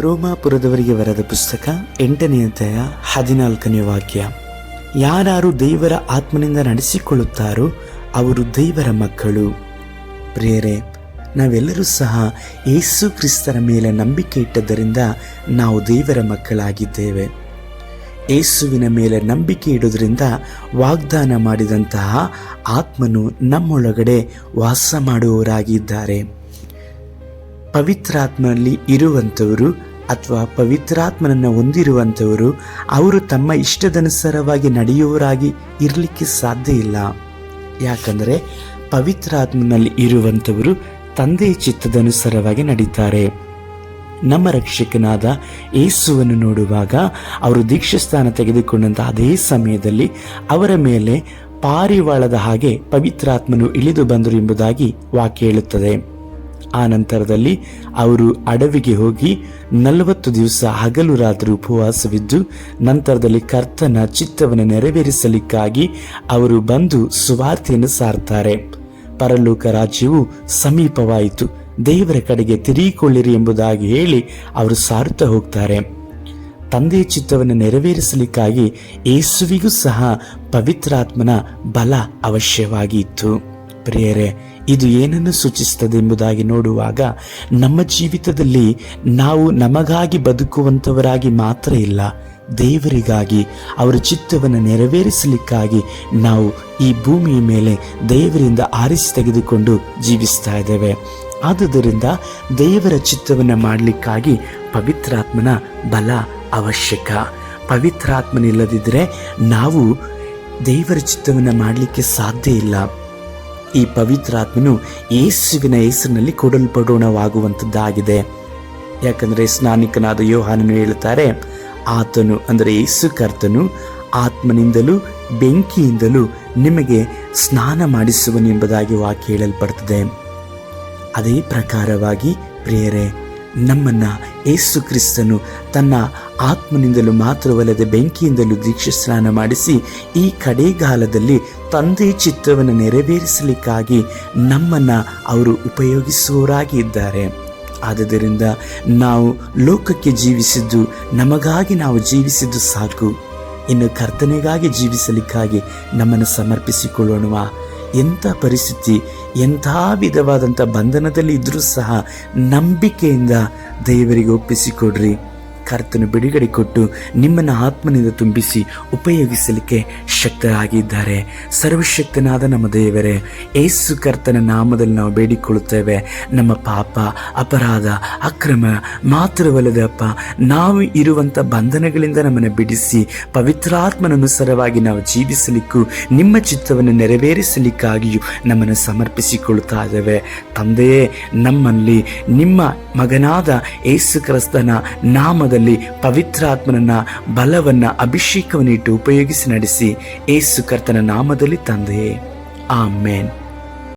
ರೋಮಾಪುರದವರಿಗೆ ಬರೆದ ಪುಸ್ತಕ ಎಂಟನೆಯ ಅಧ್ಯಾಯ ಹದಿನಾಲ್ಕನೇ ವಾಕ್ಯ. ಯಾರು ದೇವರ ಆತ್ಮನಿಂದ ನಡೆಸಿಕೊಳ್ಳುತ್ತಾರೋ ಅವರು ದೇವರ ಮಕ್ಕಳು. ಪ್ರೇರೆ ನಾವೆಲ್ಲರೂ ಸಹ ಯೇಸು ಕ್ರಿಸ್ತರ ಮೇಲೆ ನಂಬಿಕೆ ಇಟ್ಟದ್ದರಿಂದ ನಾವು ದೇವರ ಮಕ್ಕಳಾಗಿದ್ದೇವೆ. ಯೇಸುವಿನ ಮೇಲೆ ನಂಬಿಕೆ ಇಡುವುದರಿಂದ ವಾಗ್ದಾನ ಮಾಡಿದಂತಹ ಆತ್ಮನು ನಮ್ಮೊಳಗಡೆ ವಾಸ ಮಾಡುವವರಾಗಿದ್ದಾರೆ. ಪವಿತ್ರಾತ್ಮನಲ್ಲಿ ಇರುವಂಥವರು ಅಥವಾ ಪವಿತ್ರಾತ್ಮನನ್ನು ಹೊಂದಿರುವಂಥವರು, ಅವರು ತಮ್ಮ ಇಷ್ಟದನುಸಾರವಾಗಿ ನಡೆಯುವವರಾಗಿ ಇರಲಿಕ್ಕೆ ಸಾಧ್ಯ ಇಲ್ಲ. ಯಾಕಂದರೆ ಪವಿತ್ರಾತ್ಮನಲ್ಲಿ ಇರುವಂಥವರು ತಂದೆಯ ಚಿತ್ತದನುಸಾರವಾಗಿ ನಡೀತಾರೆ. ನಮ್ಮ ರಕ್ಷಕನಾದ ಯೇಸುವನ್ನು ನೋಡುವಾಗ ಅವರು ದೀಕ್ಷಸ್ಥಾನ ತೆಗೆದುಕೊಂಡಂಥ ಅದೇ ಸಮಯದಲ್ಲಿ ಅವರ ಮೇಲೆ ಪಾರಿವಾಳದ ಹಾಗೆ ಪವಿತ್ರಾತ್ಮನು ಇಳಿದು ಬಂದರು ಎಂಬುದಾಗಿ ವಾಕ್ಯ ಹೇಳುತ್ತದೆ. ಆ ನಂತರದಲ್ಲಿ ಅವರು ಅಡವಿಗೆ ಹೋಗಿ ನಲವತ್ತು ದಿವಸ ಹಗಲು ರಾತ್ರಿ ಉಪವಾಸವಿದ್ದು, ನಂತರದಲ್ಲಿ ಕರ್ತನ ಚಿತ್ತವನ್ನು ನೆರವೇರಿಸಲಿಕ್ಕಾಗಿ ಅವರು ಬಂದು ಸುವಾರ್ತೆಯನ್ನು ಸಾರ್ತಾರೆ ಪರಲೋಕ ರಾಜ್ಯವು ಸಮೀಪವಾಯಿತು. ದೇವರ ಕಡೆಗೆ ತಿರುಗಿಕೊಳ್ಳಿರಿ ಎಂಬುದಾಗಿ ಹೇಳಿ ಅವರು ಸಾರುತ್ತಾ ಹೋಗ್ತಾರೆ. ತಂದೆಯ ಚಿತ್ತವನ್ನು ನೆರವೇರಿಸಲಿಕ್ಕಾಗಿ ಯೇಸುವಿಗೂ ಸಹ ಪವಿತ್ರಾತ್ಮನ ಬಲ ಅವಶ್ಯವಾಗಿ ಇತ್ತು ಪ್ರಿಯರೇ, ಇದು ಏನನ್ನು ಸೂಚಿಸುತ್ತದೆ ಎಂಬುದಾಗಿ ನೋಡುವಾಗ, ನಮ್ಮ ಜೀವಿತದಲ್ಲಿ ನಾವು ನಮಗಾಗಿ ಬದುಕುವಂಥವರಾಗಿ ಮಾತ್ರ ಇಲ್ಲ, ದೇವರಿಗಾಗಿ, ಅವರ ಚಿತ್ತವನ್ನು ನೆರವೇರಿಸಲಿಕ್ಕಾಗಿ ನಾವು ಈ ಭೂಮಿಯ ಮೇಲೆ ದೇವರಿಂದ ಆರಿಸಿ ತೆಗೆದುಕೊಂಡು ಜೀವಿಸ್ತಾ ಇದ್ದೇವೆ. ಆದುದರಿಂದ ದೇವರ ಚಿತ್ತವನ್ನು ಮಾಡಲಿಕ್ಕಾಗಿ ಪವಿತ್ರಾತ್ಮನ ಬಲ ಅವಶ್ಯಕ. ಪವಿತ್ರಾತ್ಮನಿಲ್ಲದಿದ್ದರೆ ನಾವು ದೇವರ ಚಿತ್ತವನ್ನು ಮಾಡಲಿಕ್ಕೆ ಸಾಧ್ಯ ಇಲ್ಲ. ಈ ಪವಿತ್ರಾತ್ಮನು ಯೇಸುವಿನ ಹೆಸರಿನಲ್ಲಿ ಕೊಡಲ್ಪಡೋಣವಾಗುವಂಥದ್ದಾಗಿದೆ. ಯಾಕಂದರೆ ಸ್ನಾನಿಕನಾದ ಯೋಹಾನನು ಹೇಳುತ್ತಾರೆ, ಆತನು ಅಂದರೆ ಯೇಸು ಕರ್ತನು ಆತ್ಮನಿಂದಲೂ ಬೆಂಕಿಯಿಂದಲೂ ನಿಮಗೆ ಸ್ನಾನ ಮಾಡಿಸುವನೆಂಬುದಾಗಿ ವಾಕ್ಯ ಹೇಳಲ್ಪಡ್ತದೆ. ಅದೇ ಪ್ರಕಾರವಾಗಿ ಪ್ರಿಯರೇ ನಮ್ಮನ್ನ ಏಸು ಕ್ರಿಸ್ತನು ತನ್ನ ಆತ್ಮನಿಂದಲೂ ಮಾತ್ರವಲ್ಲದೆ ಬೆಂಕಿಯಿಂದಲೂ ದೀಕ್ಷೆ ಸ್ನಾನ ಮಾಡಿಸಿ ಈ ಕಡೆಗಾಲದಲ್ಲಿ ತಂದೆ ಚಿತ್ರವನ್ನು ನೆರವೇರಿಸಲಿಕ್ಕಾಗಿ ನಮ್ಮನ್ನ ಅವರು ಉಪಯೋಗಿಸುವವರಾಗಿ ಇದ್ದಾರೆ ಆದುದರಿಂದ ನಾವು ಲೋಕಕ್ಕೆ ಜೀವಿಸಿದ್ದು ನಮಗಾಗಿ ನಾವು ಜೀವಿಸಿದ್ದು ಸಾಕು. ಇನ್ನು ಕರ್ತನೆಗಾಗಿ ಜೀವಿಸಲಿಕ್ಕಾಗಿ ನಮ್ಮನ್ನು ಸಮರ್ಪಿಸಿಕೊಳ್ಳೋಣವಾ ಎಂಥ ಪರಿಸ್ಥಿತಿ ಎಂಥ ವಿಧವಾದಂಥ ಬಂಧನದಲ್ಲಿ ಇದ್ದರೂ ಸಹ ನಂಬಿಕೆಯಿಂದ ದೇವರಿಗೆ ಒಪ್ಪಿಸಿಕೊಡ್ರಿ. ಕರ್ತನು ಬಿಡುಗಡೆ ಕೊಟ್ಟು ನಿಮ್ಮನ್ನು ಆತ್ಮನಿಂದ ತುಂಬಿಸಿ ಉಪಯೋಗಿಸಲಿಕ್ಕೆ ಶಕ್ತರಾಗಿದ್ದಾರೆ. ಸರ್ವಶಕ್ತನಾದ ನಮ್ಮ ದೇವರೇ ಏಸು ಕರ್ತನ ನಾಮದಲ್ಲಿ ನಾವು ಬೇಡಿಕೊಳ್ಳುತ್ತೇವೆ, ನಮ್ಮ ಪಾಪ, ಅಪರಾಧ, ಅಕ್ರಮ ಮಾತ್ರವಲ್ಲದೆ ಅಪ್ಪ, ನಾವು ಇರುವಂಥ ಬಂಧನಗಳಿಂದ ನಮ್ಮನ್ನು ಬಿಡಿಸಿ ಪವಿತ್ರಾತ್ಮನನುಸಾರವಾಗಿ ನಾವು ಜೀವಿಸಲಿಕ್ಕೂ, ನಿಮ್ಮ ಚಿತ್ತವನ್ನು ನೆರವೇರಿಸಲಿಕ್ಕಾಗಿಯೂ ನಮ್ಮನ್ನು ಸಮರ್ಪಿಸಿಕೊಳ್ಳುತ್ತಾ ಇದ್ದೇವೆ. ತಂದೆಯೇ, ನಮ್ಮಲ್ಲಿ ನಿಮ್ಮ ಮಗನಾದ ಏಸು ಕ್ರಿಸ್ತನ ನಾಮದಲ್ಲಿ ಪವಿತ್ರಾತ್ಮನನ್ನ ಬಲವನ್ನ ಅಭಿಷೇಕವನ್ನಿಟ್ಟು ಉಪಯೋಗಿಸಿ ನಡೆಸಿ ಏಸು ಕರ್ತನ ನಾಮದಲ್ಲಿ ತಂದೆಯೇ. ಆಮೇನ್.